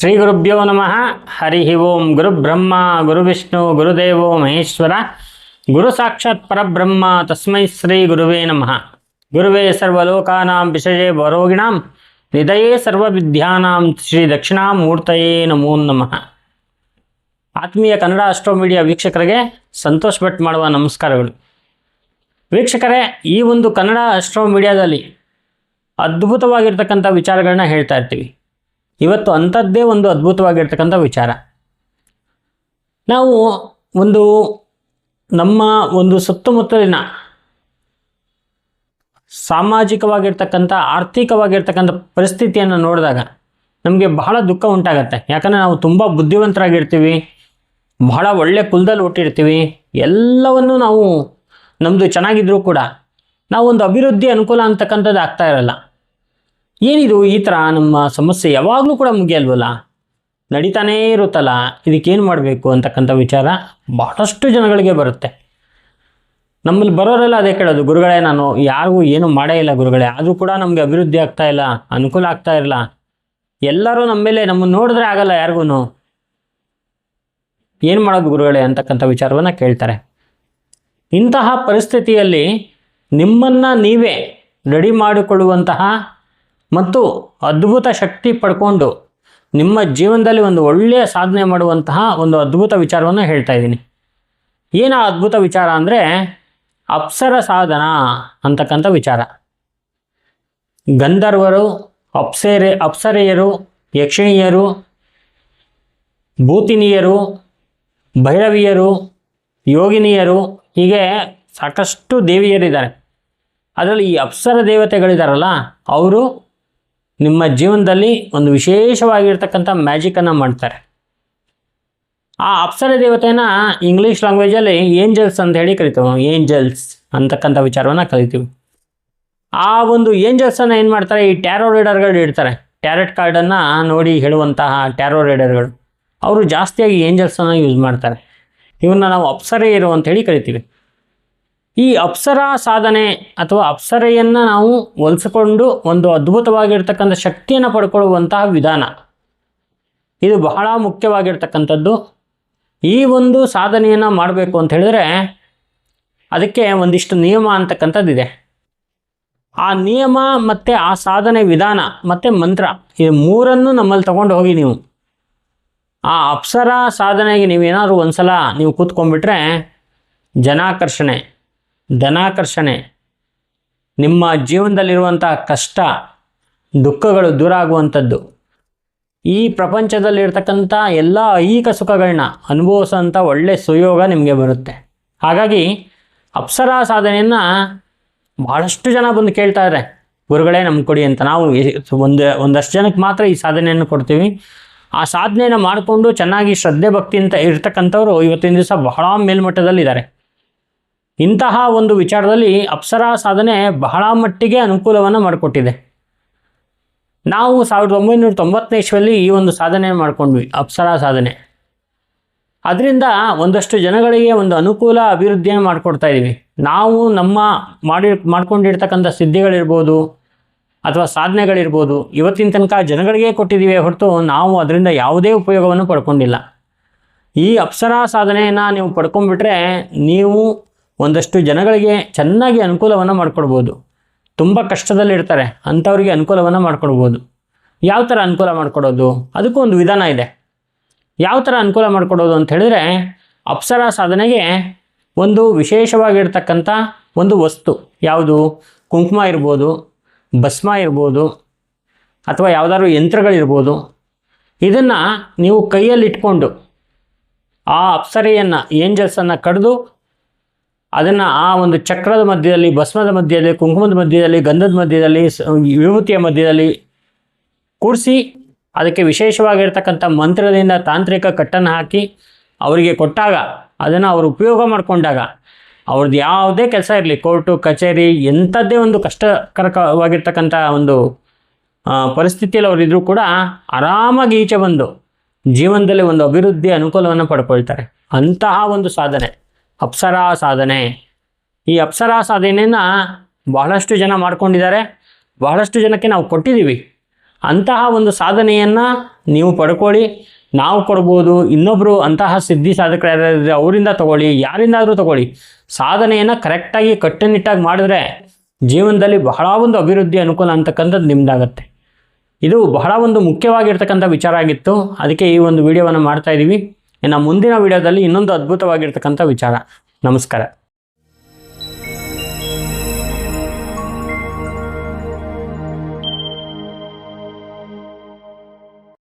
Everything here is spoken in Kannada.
ಶ್ರೀ ಗುರುಭ್ಯೋ ನಮಃ. ಹರಿ ಓಂ ಗುರು ಬ್ರಹ್ಮ, ಗುರು ವಿಷ್ಣು ಗುರುದೇವೋ ಮಹೇಶ್ವರ. ಗುರು ಸಾಕ್ಷಾತ್ ಪರಬ್ರಹ್ಮ, ತಸ್ಮೈ ಶ್ರೀ ಗುರುವೇ ನಮಃ. ಗುರುವೇ ಸರ್ವಲೋಕಾನಾಂ ವಿಷಯೇ ವರೋಗಿಣಾಂ. ನಿಧಯೇ ಸರ್ವವಿದ್ಯಾನಾಂ ಶ್ರೀ ದಕ್ಷಿಣಾಮೂರ್ತಯೇ ನಮೋ ನಮಃ. ಆತ್ಮೀಯ ಕನ್ನಡ ಅಸ್ಟ್ರೋ ಮೀಡಿಯಾ ವೀಕ್ಷಕರಿಗೆ ಸಂತೋಷ್ ಭಟ್ ಮಾಡುವ ನಮಸ್ಕಾರಗಳು. ವೀಕ್ಷಕರೇ, ಈ ಒಂದು ಕನ್ನಡ ಅಸ್ಟ್ರೋ ಮೀಡಿಯಾದಲ್ಲಿ ಅದ್ಭುತವಾಗಿರ್ತಕ್ಕಂಥ ವಿಚಾರಗಳನ್ನ ಹೇಳ್ತಾ ಇರ್ತೀವಿ. ಇವತ್ತು ಅಂಥದ್ದೇ ಒಂದು ಅದ್ಭುತವಾಗಿರ್ತಕ್ಕಂಥ ವಿಚಾರ. ನಾವು ಒಂದು ನಮ್ಮ ಒಂದು ಸುತ್ತಮುತ್ತಲಿನ ಸಾಮಾಜಿಕವಾಗಿರ್ತಕ್ಕಂಥ, ಆರ್ಥಿಕವಾಗಿರ್ತಕ್ಕಂಥ ಪರಿಸ್ಥಿತಿಯನ್ನು ನೋಡಿದಾಗ ನಮಗೆ ಬಹಳ ದುಃಖ ಉಂಟಾಗತ್ತೆ. ಯಾಕಂದರೆ ನಾವು ತುಂಬ ಬುದ್ಧಿವಂತರಾಗಿರ್ತೀವಿ, ಬಹಳ ಒಳ್ಳೆ ಕುಲದಲ್ಲಿ ಹುಟ್ಟಿರ್ತೀವಿ, ಎಲ್ಲವನ್ನು ನಾವು ನಮ್ಮದು ಚೆನ್ನಾಗಿದ್ರೂ ಕೂಡ ನಾವು ಒಂದು ಅಭಿವೃದ್ಧಿ ಅನುಕೂಲ ಅಂತಕ್ಕಂಥದ್ದು ಆಗ್ತಾ ಇರಲ್ಲ. ಏನಿದು ಈ ಥರ ನಮ್ಮ ಸಮಸ್ಯೆ ಯಾವಾಗಲೂ ಕೂಡ ಮುಗಿಯಲ್ವಲ್ಲ? ನಡೀತಾನೇ ಇರುತ್ತಲ್ಲ, ಇದಕ್ಕೇನು ಮಾಡಬೇಕು ಅಂತಕ್ಕಂಥ ವಿಚಾರ ಬಹಳಷ್ಟು ಜನಗಳಿಗೆ ಬರುತ್ತೆ. ನಮ್ಮಲ್ಲಿ ಬರೋರೆಲ್ಲ ಅದೇ ಕೇಳೋದು, ಗುರುಗಳೇ ನಾನು ಯಾರಿಗೂ ಏನೂ ಮಾಡೇ ಇಲ್ಲ ಗುರುಗಳೇ, ಆದರೂ ಕೂಡ ನಮಗೆ ಅಭಿವೃದ್ಧಿ ಆಗ್ತಾ ಇಲ್ಲ, ಅನುಕೂಲ ಆಗ್ತಾ ಇರಲ್ಲ ಎಲ್ಲರೂ ನಮ್ಮ ಮೇಲೆ, ನಮ್ಮನ್ನು ನೋಡಿದ್ರೆ ಆಗಲ್ಲ ಯಾರಿಗೂ ಏನು ಮಾಡೋದು ಗುರುಗಳೇ ಅಂತಕ್ಕಂಥ ವಿಚಾರವನ್ನು ಕೇಳ್ತಾರೆ. ಇಂತಹ ಪರಿಸ್ಥಿತಿಯಲ್ಲಿ ನಿಮ್ಮನ್ನು ನೀವೇ ರೆಡಿ ಮಾಡಿಕೊಳ್ಳುವಂತಹ ಮತ್ತು ಅದ್ಭುತ ಶಕ್ತಿ ಪಡ್ಕೊಂಡು ನಿಮ್ಮ ಜೀವನದಲ್ಲಿ ಒಂದು ಒಳ್ಳೆಯ ಸಾಧನೆ ಮಾಡುವಂತಹ ಒಂದು ಅದ್ಭುತ ವಿಚಾರವನ್ನು ಹೇಳ್ತಾ ಇದ್ದೀನಿ. ಏನು ಅದ್ಭುತ ವಿಚಾರ ಅಂದರೆ ಅಪ್ಸರ ಸಾಧನ ಅಂತಕ್ಕಂಥ ವಿಚಾರ. ಗಂಧರ್ವರು, ಅಪ್ಸರೆ, ಅಪ್ಸರೆಯರು, ಯಕ್ಷಿಣಿಯರು, ಭೂತಿನಿಯರು, ಭೈರವಿಯರು, ಯೋಗಿನಿಯರು, ಹೀಗೆ ಸಾಕಷ್ಟು ದೇವಿಯರಿದ್ದಾರೆ. ಅದರಲ್ಲಿ ಈ ಅಪ್ಸರ ದೇವತೆಗಳಿದ್ದಾರಲ್ಲ ಅವರು ನಿಮ್ಮ ಜೀವನದಲ್ಲಿ ಒಂದು ವಿಶೇಷವಾಗಿರ್ತಕ್ಕಂಥ ಮ್ಯಾಜಿಕನ್ನು ಮಾಡ್ತಾರೆ. ಆ ಅಪ್ಸರ ದೇವತೆನ ಇಂಗ್ಲೀಷ್ ಲ್ಯಾಂಗ್ವೇಜಲ್ಲಿ ಏಂಜಲ್ಸ್ ಅಂತ ಹೇಳಿ ಕರಿತೀವಿ. ಏಂಜಲ್ಸ್ ಅಂತಕ್ಕಂಥ ವಿಚಾರವನ್ನು ಕಲಿತೀವಿ ಆ ಒಂದು ಏಂಜಲ್ಸನ್ನು ಏನು ಮಾಡ್ತಾರೆ? ಈ ಟ್ಯಾರೋ ರೀಡರ್ಗಳು ಇಡ್ತಾರೆ. ಟ್ಯಾರೆಟ್ ಕಾರ್ಡನ್ನು ನೋಡಿ ಹೇಳುವಂತಹ ಟ್ಯಾರೋ ರೀಡರ್ಗಳು ಅವರು ಜಾಸ್ತಿಯಾಗಿ ಏಂಜಲ್ಸನ್ನು ಯೂಸ್ ಮಾಡ್ತಾರೆ. ಇವನ್ನ ನಾವು ಅಪ್ಸರೆಯರು ಅಂತೇಳಿ ಕರಿತೀವಿ. ಈ ಅಪ್ಸರ ಸಾಧನೆ ಅಥವಾ ಅಪ್ಸರೆಯನ್ನು ನಾವು ಹೊಲಿಸಿಕೊಂಡು ಒಂದು ಅದ್ಭುತವಾಗಿರ್ತಕ್ಕಂಥ ಶಕ್ತಿಯನ್ನು ಪಡ್ಕೊಳ್ಳುವಂತಹ ವಿಧಾನ. ಇದು ಬಹಳ ಮುಖ್ಯವಾಗಿರ್ತಕ್ಕಂಥದ್ದು. ಈ ಒಂದು ಸಾಧನೆಯನ್ನು ಮಾಡಬೇಕು ಅಂತ ಹೇಳಿದ್ರೆ ಅದಕ್ಕೆ ಒಂದಿಷ್ಟು ನಿಯಮ ಅಂತಕ್ಕಂಥದ್ದಿದೆ. ಆ ನಿಯಮ ಮತ್ತು ಆ ಸಾಧನೆ ವಿಧಾನ ಮತ್ತು ಮಂತ್ರ ಈ ಮೂರನ್ನು ನಮ್ಮಲ್ಲಿ ತಗೊಂಡು ಹೋಗಿ ನೀವು. ಆ ಅಪ್ಸರ ಸಾಧನೆಗೆ ನೀವೇನಾದರೂ ಒಂದ್ಸಲ ನೀವು ಕೂತ್ಕೊಂಡ್ಬಿಟ್ರೆ ಜನಾಕರ್ಷಣೆ. ಧನಾಕರ್ಷಣೆ. ನಿಮ್ಮ ಜೀವನದಲ್ಲಿರುವಂಥ ಕಷ್ಟ, ದುಃಖಗಳು ದೂರ ಆಗುವಂಥದ್ದು. ಈ ಪ್ರಪಂಚದಲ್ಲಿರ್ತಕ್ಕಂಥ ಎಲ್ಲ ಐಹಿಕ ಸುಖಗಳನ್ನ ಅನುಭವಿಸೋಂಥ ಒಳ್ಳೆ ಸುಯೋಗ ನಿಮಗೆ ಬರುತ್ತೆ. ಹಾಗಾಗಿ ಅಪ್ಸರ ಸಾಧನೆಯನ್ನು ಭಾಳಷ್ಟು ಜನ ಬಂದು ಕೇಳ್ತಾ ಇದ್ದಾರೆ ಗುರುಗಳೇ ನಮ್ಗೆ ಕೊಡಿ ಅಂತ ನಾವು ಒಂದು, ಒಂದಷ್ಟು ಜನಕ್ಕೆ ಮಾತ್ರ ಈ ಸಾಧನೆಯನ್ನು ಕೊಡ್ತೀವಿ. ಆ ಸಾಧನೆಯನ್ನು ಮಾಡಿಕೊಂಡು ಚೆನ್ನಾಗಿ ಶ್ರದ್ಧೆ ಭಕ್ತಿ ಅಂತ ಇರ್ತಕ್ಕಂಥವ್ರು ಇವತ್ತಿನ ದಿವಸ ಬಹಳ ಮೇಲ್ಮಟ್ಟದಲ್ಲಿದ್ದಾರೆ. ಇಂತಹ ಒಂದು ವಿಚಾರದಲ್ಲಿ ಅಪ್ಸರಾ ಸಾಧನೆ ಬಹಳ ಮಟ್ಟಿಗೆ ಅನುಕೂಲವನ್ನು ಮಾಡಿಕೊಟ್ಟಿದೆ. ನಾವು ಸಾವಿರದ ಒಂಬೈನೂರ ತೊಂಬತ್ತನೇ ಇಸ್ವಿಯಲ್ಲಿ ಈ ಒಂದು ಸಾಧನೆ ಮಾಡ್ಕೊಂಡ್ವಿ, ಅಪ್ಸರ ಸಾಧನೆ. ಅದರಿಂದ ಒಂದಷ್ಟು ಜನಗಳಿಗೆ ಒಂದು ಅನುಕೂಲ ಅಭಿವೃದ್ಧಿಯನ್ನು ಮಾಡಿಕೊಡ್ತಾ ಇದ್ದೀವಿ ನಾವು ನಮ್ಮ ಮಾಡಿ, ಮಾಡ್ಕೊಂಡಿರ್ತಕ್ಕಂಥ ಸಿದ್ಧಿಗಳಿರ್ಬೋದು ಅಥವಾ ಸಾಧನೆಗಳಿರ್ಬೋದು ಇವತ್ತಿನ ತನಕ ಜನಗಳಿಗೆ ಕೊಟ್ಟಿದ್ದೀವಿ ಹೊರತು ನಾವು ಅದರಿಂದ ಯಾವುದೇ ಉಪಯೋಗವನ್ನು ಪಡ್ಕೊಂಡಿಲ್ಲ. ಈ ಅಪ್ಸರಾ ಸಾಧನೆಯನ್ನು ನೀವು ಪಡ್ಕೊಂಡ್ಬಿಟ್ರೆ ನೀವು ಒಂದಷ್ಟು ಜನಗಳಿಗೆ ಚೆನ್ನಾಗಿ ಅನುಕೂಲವನ್ನು ಮಾಡಿಕೊಡ್ಬೋದು. ತುಂಬ ಕಷ್ಟದಲ್ಲಿರ್ತಾರೆ, ಅಂಥವ್ರಿಗೆ ಅನುಕೂಲವನ್ನು ಮಾಡಿಕೊಡ್ಬೋದು. ಯಾವ ಥರ ಅನುಕೂಲ ಮಾಡಿಕೊಡೋದು? ಅದಕ್ಕೂ ಒಂದು ವಿಧಾನ ಇದೆ. ಯಾವ ಥರ ಅನುಕೂಲ ಮಾಡಿಕೊಡೋದು ಅಂತ ಹೇಳಿದ್ರೆ, ಅಪ್ಸರ ಸಾಧನೆಗೆ ಒಂದು ವಿಶೇಷವಾಗಿರ್ತಕ್ಕಂಥ ಒಂದು ವಸ್ತು. ಯಾವುದು? ಕುಂಕುಮ ಇರ್ಬೋದು, ಭಸ್ಮ ಇರ್ಬೋದು, ಅಥವಾ ಯಾವುದಾದ್ರು ಯಂತ್ರಗಳಿರ್ಬೋದು. ಇದನ್ನು ನೀವು ಕೈಯಲ್ಲಿ ಇಟ್ಕೊಂಡು ಆ ಅಪ್ಸರೆಯನ್ನು, ಏಂಜಲ್ಸನ್ನು ಕಡಿದು ಅದನ್ನು ಆ ಒಂದು ಚಕ್ರದ ಮಧ್ಯದಲ್ಲಿ, ಭಸ್ಮದ ಮಧ್ಯದಲ್ಲಿ, ಕುಂಕುಮದ ಮಧ್ಯದಲ್ಲಿ, ಗಂಧದ ಮಧ್ಯದಲ್ಲಿ ವಿಭೂತಿಯ ಮಧ್ಯದಲ್ಲಿ ಕೂಡಿಸಿ ಅದಕ್ಕೆ ವಿಶೇಷವಾಗಿರ್ತಕ್ಕಂಥ ಮಂತ್ರದಿಂದ ತಾಂತ್ರಿಕ ಕಟ್ಟನ್ನು ಹಾಕಿ ಅವರಿಗೆ ಕೊಟ್ಟಾಗ ಅದನ್ನು ಅವರು ಉಪಯೋಗ ಮಾಡಿಕೊಂಡಾಗ ಅವ್ರದ್ದು ಯಾವುದೇ ಕೆಲಸ ಇರಲಿ, ಕೋರ್ಟು, ಕಚೇರಿ, ಎಂಥದ್ದೇ ಒಂದು ಕಷ್ಟಕರಕವಾಗಿರ್ತಕ್ಕಂಥ ಒಂದು ಪರಿಸ್ಥಿತಿಯಲ್ಲಿ ಅವರಿದ್ದರೂ ಕೂಡ ಆರಾಮಾಗಿ ಈಚೆ ಬಂದು ಜೀವನದಲ್ಲಿ ಒಂದು ಅಭಿವೃದ್ಧಿ ಅನುಕೂಲವನ್ನು ಪಡ್ಕೊಳ್ತಾರೆ. ಅಂತಹ ಒಂದು ಸಾಧನೆ. ಅಪ್ಸರಾ ಸಾಧನೆ. ಈ ಅಪ್ಸರಾ ಸಾಧನೆಯನ್ನು ಬಹಳಷ್ಟು ಜನ ಮಾಡ್ಕೊಂಡಿದ್ದಾರೆ. ಬಹಳಷ್ಟು ಜನಕ್ಕೆ ನಾವು ಕೊಟ್ಟಿದ್ದೀವಿ. ಅಂತಹ ಒಂದು ಸಾಧನೆಯನ್ನು ನೀವು ಪಡ್ಕೊಳ್ಳಿ. ನಾವು ಕೊಡ್ಬೋದು. ಇನ್ನೊಬ್ಬರು ಅಂತಹ ಸಿದ್ಧಿ ಸಾಧಕರು ಇದ್ದರೆ ಅವರಿಂದ ತಗೊಳ್ಳಿ, ಯಾರಿಂದಾದರೂ ತಗೊಳ್ಳಿ. ಸಾಧನೆಯನ್ನು ಕರೆಕ್ಟಾಗಿ ಕಟ್ಟುನಿಟ್ಟಾಗಿ ಮಾಡಿದ್ರೆ ಜೀವನದಲ್ಲಿ ಬಹಳ ಒಂದು ಅಭಿವೃದ್ಧಿ ಅನುಕೂಲ ಅಂತಕ್ಕಂಥದ್ದು ನಿಮ್ದಾಗತ್ತೆ. ಇದು ಬಹಳ ಒಂದು ಮುಖ್ಯವಾಗಿರ್ತಕ್ಕಂಥ ವಿಚಾರ ಆಗಿತ್ತು. ಅದಕ್ಕೆ ಈ ಒಂದು ವಿಡಿಯೋವನ್ನು ಮಾಡ್ತಾ ಇದ್ದೀವಿ. ಇನ್ನು ಮುಂದಿನ ವಿಡಿಯೋದಲ್ಲಿ ಇನ್ನೊಂದು ಅದ್ಭುತವಾಗಿರ್ತಕ್ಕಂಥ ವಿಚಾರ. ನಮಸ್ಕಾರ.